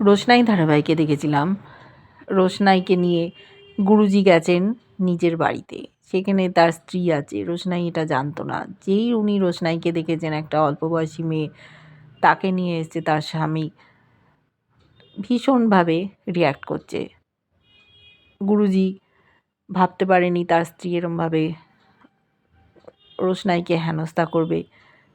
রোশনাই ধারাবাহিকে দেখেছিলাম। রোশনাইকে নিয়ে গুরুজি গেছেন নিজের বাড়িতে। সেখানে তার স্ত্রী আছে। রোশনাই এটা জানতো না। যেই উনি রোশনাইকে দেখেছেন, একটা অল্প বয়সী মেয়ে, তাকে নিয়ে এসছে তার স্বামী। ভীষণভাবে রিয়্যাক্ট করছে। গুরুজি ভাবতে পারেনি তার স্ত্রী এরমভাবে রোশনাইকে হেনস্থা করবে।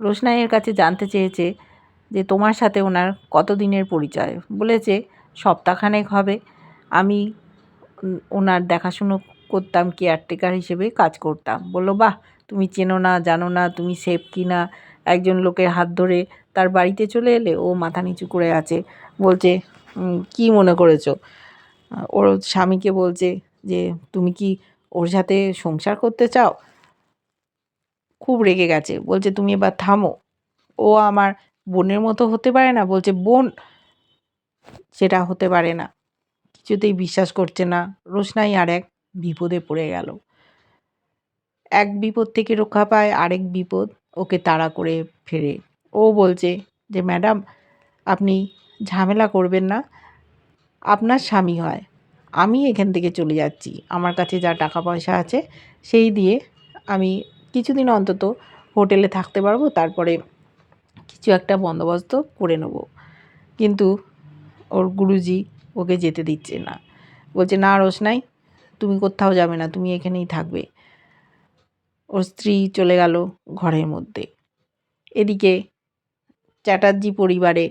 রোশনাইয়ের কাছে জানতে চেয়েছে যে তোমার সাথে ওনার কত দিনের পরিচয়? বলেছে, সপ্তাহখানেক হবে। আমি ওনার দেখাশুনো করতাম কেয়ারটেকার হিসেবে কাজ করতাম। বলল, বাহ, তুমি চেনো না, জানো না, তুমি সেফ কি না? একজন লোকের হাত ধরে তার বাড়িতে চলে এলে ও মাথা নিচু করে আছে। বলছে কি মনে করেছ? ওর স্বামীকে বলছে যে, তুমি কি ওর সাথে সংসার করতে চাও? খুব রেগে গেছে। বলছে, তুমি এবার থামো। ও আমার বোনের মতো হতে পারে না, বলছে, বোন, সেটা হতে পারে না। কিছুতেই বিশ্বাস করছে না। রোশনাই আর এক বিপদে পড়ে গেল। এক বিপদ থেকে রক্ষা পায় আরেক বিপদ ওকে তাড়া করে ফেরে। ও বলছে যে, ম্যাডাম, আপনি ঝামেলা করবেন না। আপনার স্বামী হয়। আমি এখান থেকে চলে যাচ্ছি। আমার কাছে যা টাকা পয়সা আছে, সেই দিয়ে আমি কিছুদিন অন্তত হোটেলে থাকতে পারব। তারপরে কিছু একটা বন্দোবস্ত করে নেব। কিন্তু ওর গুরুজি ওকে যেতে দিচ্ছে না। বলছে, না রোশনাই তুমি কোথাও যাবে না, তুমি এখানেই থাকবে। ওর স্ত্রী চলে গেল ঘরের মধ্যে। এদিকে চ্যাটার্জি পরিবারে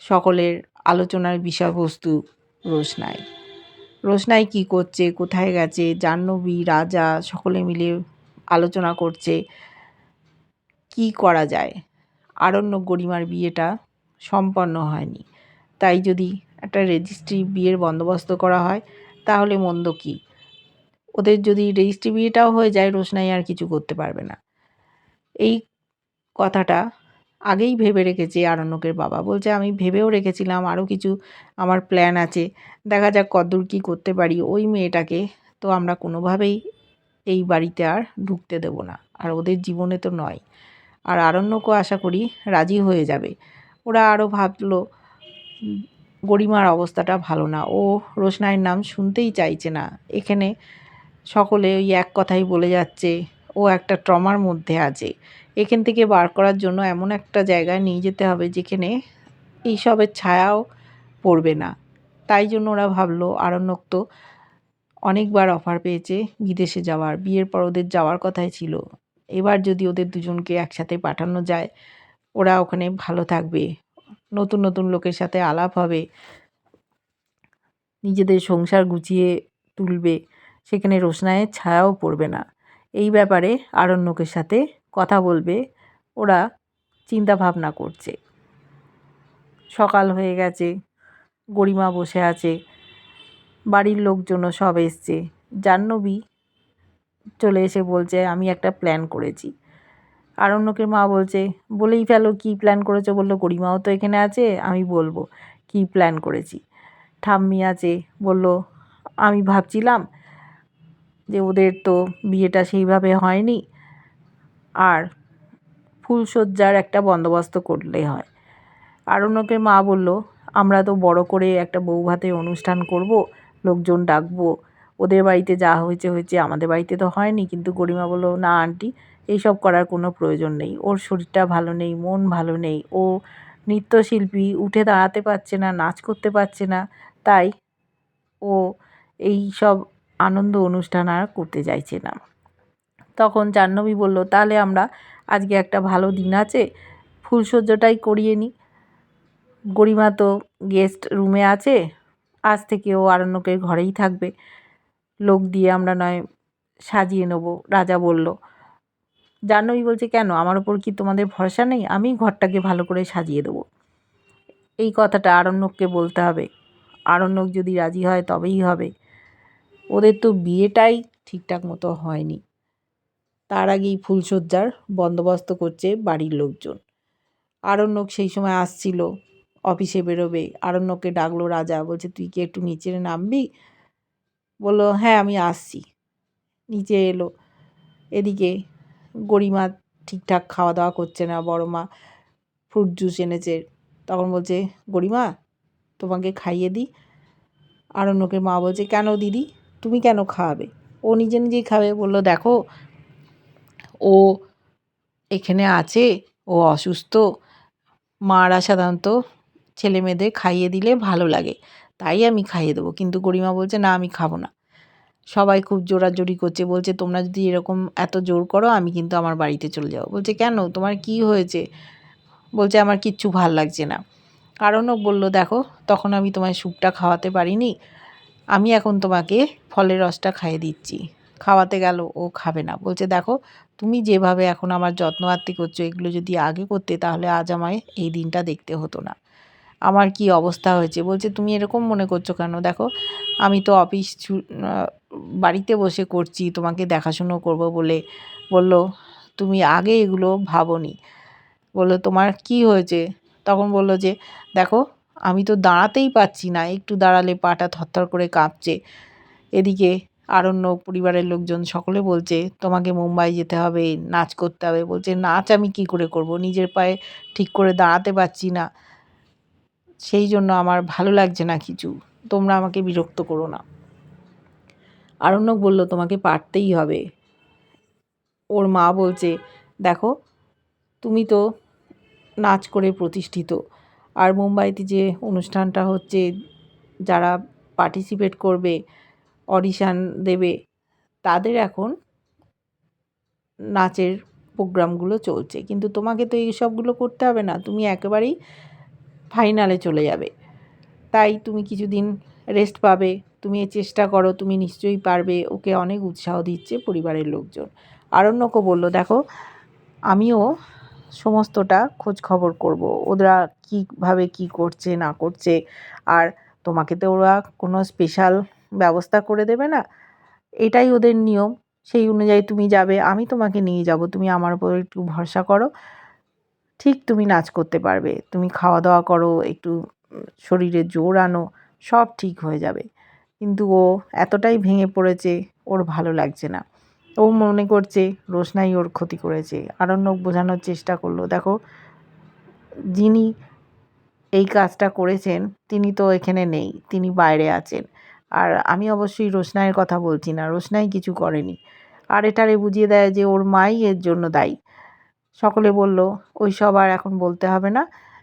সকলের আলোচনার বিষয়বস্তু রোশনাই। রোশনাই কি করছে, কোথায় গেছে, জাহ্নবী, রাজা সকলে মিলে আলোচনা করছে, কি করা যায়? আরণ্য গরিমার বিয়েটা সম্পন্ন হয়নি। তাই যদি একটা রেজিস্ট্রি বিয়ের বন্দোবস্ত করা হয়, তাহলে মন্দ কী? ওদের যদি রেজিস্ট্রি বিয়েটাও হয়ে যায়, রোশনাই আর কিছু করতে পারবে না। এই কথাটা আগেই ভেবে রেখেছে আরণ্যকের বাবা। বলছে, আমি ভেবেও রেখেছিলাম আরও কিছু আমার প্ল্যান আছে। দেখা যাক কদ্দূর কী করতে পারি। ওই মেয়েটাকে তো আমরা কোনোভাবেই এই বাড়িতে আর ঢুকতে দেবো না। আর ওদের জীবনে তো নয়। আর আরণ্যকও আশা করি রাজি হয়ে যাবে। ওরা আরও ভাবল, গরিমার অবস্থাটা ভালো না। ও রোশনাইয়ের নাম শুনতেই চাইছে না। এখানে সকলে ওই এক কথাই বলে যাচ্ছে, ও একটা ট্রমার মধ্যে আছে। এখান থেকে বার করার জন্য এমন একটা জায়গায় নিয়ে যেতে হবে যেখানে এইসবের ছায়াও পড়বে না। তাই জন্য ওরা ভাবলো, আরণ্যক তো অনেকবার অফার পেয়েছে বিদেশে যাওয়ার। বিয়ের পর ওদের যাওয়ার কথাই ছিল। এবার যদি ওদের দুজনকে একসাথে পাঠানো যায়, ওরা ওখানে ভালো থাকবে। নতুন নতুন লোকের সাথে আলাপ হবে। নিজেদের সংসার গুছিয়ে তুলবে। সেখানে রোশনায়ের ছায়াও পড়বে না। এই ব্যাপারে আরণ্যকের সাথে কথা বলবে। ওরা চিন্তা ভাবনা করছে। সকাল হয়ে গেছে। গরিমা বসে আছে। বাড়ির লোকজনও সব এসছে। জাহ্নবী চলে এসে বলছে, আমি একটা প্ল্যান করেছি। আর আরণ্যকের মা বলছে, বলেই ফেলো কী প্ল্যান করেছ? বলল, গরিমাও তো এখানে আছে, আমি বলব কী প্ল্যান করেছি। ঠাম্মি আছে, বলল, আমি ভাবছিলাম যে ওদের তো বিয়েটা সেইভাবে হয়নি আর ফুলশয্যার একটা বন্দোবস্ত করলে হয়। আরণ্যকের মা বলল, আমরা তো বড় করে একটা বৌভাতে অনুষ্ঠান করব, লোকজন ডাকবো ওদের বাড়িতে যা হয়েছে হয়েছে আমাদের বাড়িতে তো হয়নি। কিন্তু গরিমা বলল, না, আন্টি, এইসব করার কোনো প্রয়োজন নেই। ওর শরীরটা ভালো নেই, মন ভালো নেই। ও নৃত্যশিল্পী, উঠে দাঁড়াতে পারছে না, নাচ করতে পারছে না। তাই ও এই সব আনন্দ অনুষ্ঠান আর করতে চাইছে না। তখন জাহ্নবী বলল, তাহলে আমরা আজকে একটা ভালো দিন আছে। ফুলসজ্জাটাই করিয়ে নিই গরিমা তো গেস্ট রুমে আছে। আজ থেকে ও আরণ্যকের ঘরেই থাকবে। লোক দিয়ে আমরা নয়, সাজিয়ে নেব। রাজা বলল, জাহ্নবী বলছে, কেন? আমার ওপর কি তোমাদের ভরসা নেই? আমি ঘরটাকে ভালো করে সাজিয়ে দেবো। এই কথাটা আরণ্যককে বলতে হবে। আরণ্যক যদি রাজি হয়, তবেই হবে। ওদের তো বিয়েটাই ঠিকঠাক মতো হয়নি। তার আগেই ফুলশয্যার বন্দোবস্ত করছে বাড়ির লোকজন। আরণ্যক সেই সময় আসছিল। অফিসে বেরোবে। আরণ্যককে ডাকলো রাজা, বলছে, তুই কি একটু নিচে নামবি? বলল হ্যাঁ আমি আসছি। নিচে এলো। এদিকে গরিমা ঠিকঠাক খাওয়া দাওয়া করছে না, বড় মা ফ্রুট জুস এনেছে। তখন বলছে, গরিমা, তোমাকে খাইয়ে দিই। আরণ্যকের মা বলছে, কেন দিদি? তুমি কেন খাওয়াবে? ও নিজে নিজেই খাবে। বলল, দেখো, ও এখানে আছে, ও অসুস্থ। মারা সাধারণত ছেলে মেয়েদের খাইয়ে দিলে ভালো লাগে। তাই আমি খাইয়ে দেবো। কিন্তু গরিমা বলছে, না, আমি খাব না। সবাই খুব জোরাজোরি করছে, বলছে, তোমরা যদি এরকম এত জোর করো, আমি কিন্তু আমার বাড়িতে চলে যাব। বলছে, কেন? তোমার কি হয়েছে? বলছে, আমার কিচ্ছু ভালো লাগছে না। কারণও বলল, দেখো, তখন আমি তোমায় স্যুপটা খাওয়াতে পারিনি, আমি এখন তোমাকে ফলের রসটা খাইয়ে দিচ্ছি। খাওয়াতে গেল, ও খাবে না। বলছে, দেখো, তুমি যেভাবে এখন আমার যত্ন আত্মি করছ, এগুলো যদি আগে করতে, তাহলে আজ আমায় এই দিনটা দেখতে হতো না। আমার কি অবস্থা হয়েছে? বলছে, তুমি এরকম মনে করছ কেন? দেখো, আমি তো অফিস বাড়িতে বসে করছি, তোমাকে দেখাশুনো করব বলে। বলল, তুমি আগে এগুলো ভাবোনি। বলল, তোমার কি হয়েছে? তখন বলল যে, দেখো, আমি তো দাঁড়াতেই পাচ্ছি না, একটু দাঁড়ালে পাটা থরথর করে কাঁপছে। এদিকে আরণ্য পরিবারের লোকজন সকলে বলছে, তোমাকে মুম্বাই যেতে হবে, নাচ করতে হবে। বলছে, নাচ আমি কি করে করব? নিজের পায়ে ঠিক করে দাঁড়াতে পারছি না। সেই জন্য আমার ভালো লাগছে না কিছু। তোমরা আমাকে বিরক্ত করো না। আরণ্যক বলল, তোমাকে পারতেই হবে। ওর মা বলছে, দেখো, তুমি তো নাচ করে প্রতিষ্ঠিত। আর মুম্বাইতে যে অনুষ্ঠানটা হচ্ছে, যারা পার্টিসিপেট করবে অডিশান দেবে, তাদের এখন নাচের প্রোগ্রামগুলো চলছে। কিন্তু তোমাকে তো এই সবগুলো করতে হবে না। তুমি একেবারেই ফাইনালে চলে যাবে। তাই তুমি কিছুদিন রেস্ট পাবে, তুমি এ চেষ্টা করো, তুমি নিশ্চয়ই পারবে। ওকে অনেক উৎসাহ দিচ্ছে পরিবারের লোকজন। আরণ্যকও বলল, দেখো, আমিও সমস্তটা খোঁজ খবর করব। ওরা কীভাবে কি করছে, না করছে, আর তোমাকে তো ওরা কোনো স্পেশাল ব্যবস্থা করে দেবে না। এটাই ওদের নিয়ম। সেই অনুযায়ী তুমি যাবে, আমি তোমাকে নিয়ে যাব। তুমি আমার উপর একটু ভরসা করো। ঠিক তুমি নাচ করতে পারবে। তুমি খাওয়া দাওয়া করো, একটু শরীরে জোর আনো, সব ঠিক হয়ে যাবে। কিন্তু ও এতটাই ভেঙে পড়েছে, ওর ভালো লাগছে না। ও মনে করছে, রোশনাই ওর ক্ষতি করেছে। আরণ্যক বোঝানোর চেষ্টা করল, দেখো, যিনি এই কাজটা করেছেন, তিনি তো এখানে নেই, তিনি বাইরে আছেন। আর আমি অবশ্যই রোশনাইয়ের কথা বলছি না, রোশনাই কিছু করেনি। আর এটারে বুঝিয়ে দেয় যে, ওর মাই এর জন্য দায়ী। সকলে বলল, ওই সব আর এখন বলতে হবে না।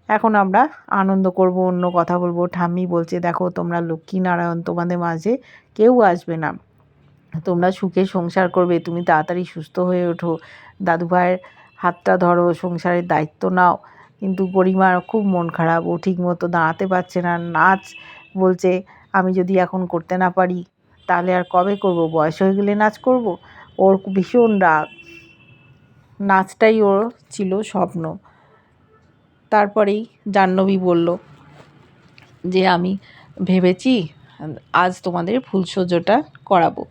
এখন আমরা আনন্দ করব, অন্য কথা বলব। ঠাম্মি বলছে, দেখো, তোমরা লক্ষ্মীনারায়ণ তোমাদের মাঝে কেউ আসবে না। তোমরা সুখে সংসার করবে, তুমি তাড়াতাড়ি সুস্থ হয়ে ওঠো। দাদু ভাইয়ের হাতটা ধরো, সংসারের দায়িত্ব নাও। কিন্তু গরিমার খুব মন খারাপ, ও ঠিক মতো দাঁড়াতে পারছে না। নাচ বলছে, আমি যদি এখন করতে না পারি, তাহলে আর কবে করব? বয়স হয়ে গেলে নাচ করব? ওর ভীষণ রাগ। নাচটাই ওর ছিল স্বপ্ন। তারপরেই জাহ্নবী বলল, যে আমি ভেবেছি আজ তোমাদের ফুলসজ্জাটা করাবো।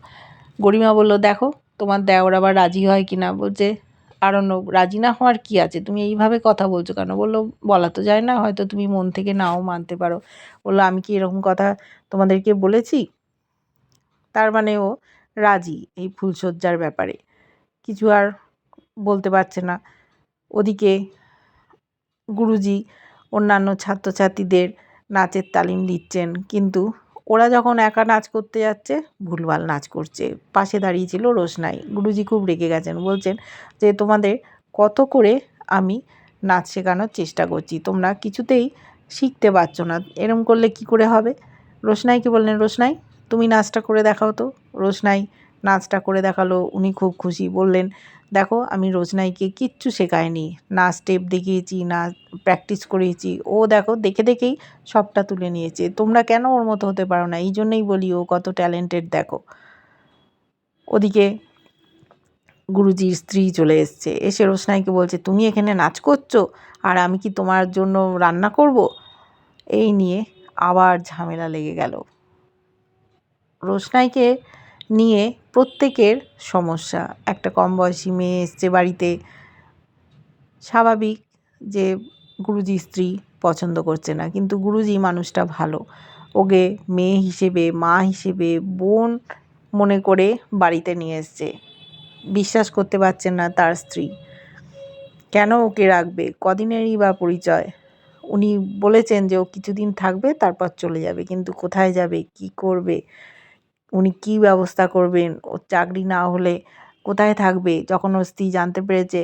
গরিমা বলল, দেখো, তোমার দেওর আবার রাজি হয় কি না বলছে আরণ্য রাজি না হওয়ার কি আছে? তুমি এইভাবে কথা বলছো কেন? বলল, বলা তো যায় না, হয়তো তুমি মন থেকে নাও মানতে পারো। বলল, আমি কি এরকম কথা তোমাদেরকে বলেছি? তার মানে ও রাজি এই ফুলসজ্জার ব্যাপারে। কিছু আর বলতে পারছে না। ওদিকে গুরুজি অন্যান্য ছাত্রছাত্রীদের নাচের তালিম দিচ্ছেন। কিন্তু ওরা যখন একা নাচ করতে যাচ্ছে, ভুলভাল নাচ করছে। পাশে দাঁড়িয়েছিল রোশনাই। গুরুজি খুব রেগে গেছেন। বলছেন যে, তোমাদের কত করে আমি নাচ শেখানোর চেষ্টা করছি। তোমরা কিছুতেই শিখতে পারছ না। এরম করলে কি করে হবে? রোশনাইকে বললেন, রোশনাই, তুমি নাচটা করে দেখাও তো। রোশনাই নাচটা করে দেখাল, উনি খুব খুশি। বললেন, দেখো, আমি রোজনাইকে কিচ্ছু শেখাইনি। না স্টেপ দেখিয়েছি, না প্র্যাকটিস করিয়েছি ও দেখো, দেখে দেখেই সবটা তুলে নিয়েছে। তোমরা কেন ওর মতো হতে পারো না? এই জন্যই বলি, ও কত ট্যালেন্টেড, দেখো। ওদিকে গুরুজির স্ত্রী চলে এসছে। এসে রোশনাইকে বলছে, তুমি এখানে নাচ করছ? আর আমি কি তোমার জন্য রান্না করব? এই নিয়ে আবার ঝামেলা লেগে গেল। রোশনাইকে নিয়ে প্রত্যেকের সমস্যা। একটা কম বয়সী মেয়ে এসছে বাড়িতে। স্বাভাবিক যে গুরুজি স্ত্রী পছন্দ করছে না, কিন্তু গুরুজি মানুষটা ভালো। ওকে মেয়ে হিসেবে, মা হিসেবে বোন মনে করে বাড়িতে নিয়ে এসছে। বিশ্বাস করতে পারছেন না তার স্ত্রী। কেন ওকে রাখবে? কদিনেরই বা পরিচয়। উনি বলেছেন যে ও কিছুদিন থাকবে, তারপর চলে যাবে। কিন্তু কোথায় যাবে? কি করবে? উনি কি ব্যবস্থা করবেন? ওর চাকরি না হলে কোথায় থাকবে? যখন ওর স্ত্রী জানতে পেরেছে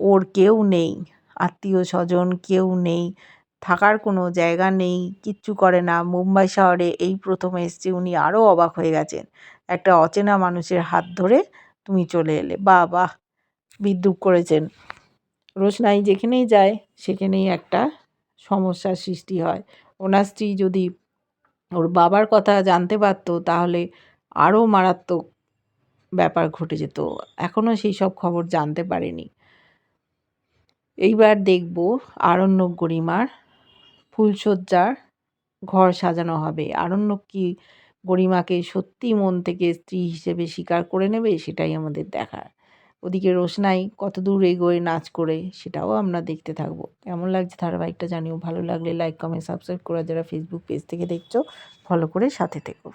ওর কেউ নেই, আত্মীয় স্বজন কেউ নেই, থাকার কোনো জায়গা নেই, কিচ্ছু করে না। মুম্বাই শহরে এই প্রথম এসছে, উনি আরও অবাক হয়ে গেছেন। একটা অচেনা মানুষের হাত ধরে তুমি চলে এলে। বাহ বাহ বিদ্রুপ করেছেন। রোশনাই যেখানেই যায়, সেখানেই একটা সমস্যার সৃষ্টি হয়। ওনার স্ত্রী যদি ওর বাবার কথা জানতে পারতো, তাহলে আরও মারাত্মক ব্যাপার ঘটে যেত। এখনও সেই সব খবর জানতে পারেনি। এইবার দেখব আরণ্যক গরিমার ফুলশয্যার ঘর সাজানো হবে। আরণ্যক কি গরিমাকে সত্যি মন থেকে স্ত্রী হিসেবে স্বীকার করে নেবে, সেটাই আমাদের দেখার। ওদিকে রোশনাই কত দূর এগোয় নাচ করে সেটাও আমরা দেখতে থাকব। কেমন লাগছে ধারাবাহিকটা জানিও। ভালো লাগলে লাইক কমেন্ট সাবস্ক্রাইব করে যারা ফেসবুক পেজ থেকে দেখছ ফলো করে সাথে থেকো।